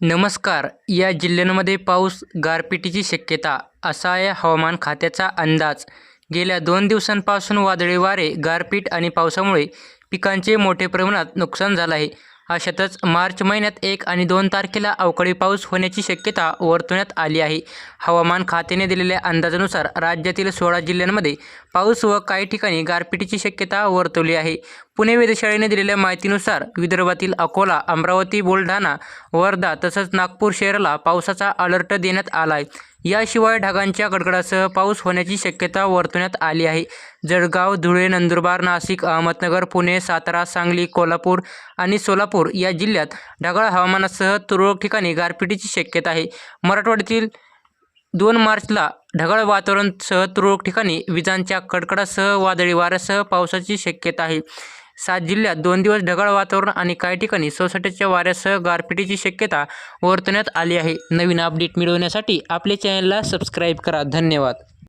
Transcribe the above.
नमस्कार. या जिल्ह्यांमध्ये पाऊस गारपिटीची शक्यता असा आहे हवामान खात्याचा अंदाज. गेल्या दोन दिवसांपासून वादळी वारे गारपीट आणि पावसामुळे पिकांचे मोठे प्रमाणात नुकसान झालं आहे. अशातच मार्च महिन्यात एक आणि दोन तारखेला अवकाळी पाऊस होण्याची शक्यता वर्तवण्यात आली आहे. हवामान खात्याने दिलेल्या अंदाजानुसार राज्यातील सोळा जिल्ह्यांमध्ये पाऊस व काही ठिकाणी गारपिटीची शक्यता वर्तवली आहे. पुणे वेधशाळेने दिलेल्या माहितीनुसार विदर्भातील अकोला अमरावती बुलढाणा वर्धा तसंच नागपूर शहराला पावसाचा अलर्ट देण्यात आला आहे याशिवाय ढगांच्या गडगडासह पाऊस होण्याची शक्यता वर्तवण्यात आली आहे. जळगाव धुळे नंदुरबार नाशिक अहमदनगर पुणे सातारा सांगली कोल्हापूर आणि सोलापूर या जिल्ह्यात ढगाळ हवामानासह तुरळक ठिकाणी गारपिटीची शक्यता आहे. मराठवाड्यातील दोन मार्चला ढगाळ वातावरणसह तुरळक ठिकाणी विजांच्या कडकडासह वादळी वाऱ्यासह पावसाची शक्यता आहे. सात जिल्ह्यात दोन दिवस ढगाळ वातावरण आणि काही ठिकाणी सोसाट्याच्या वाऱ्यासह गारपिटीची शक्यता वर्तवण्यात आली आहे. नवीन अपडेट मिळवण्यासाठी आपल्या चॅनलला सबस्क्राईब करा. धन्यवाद.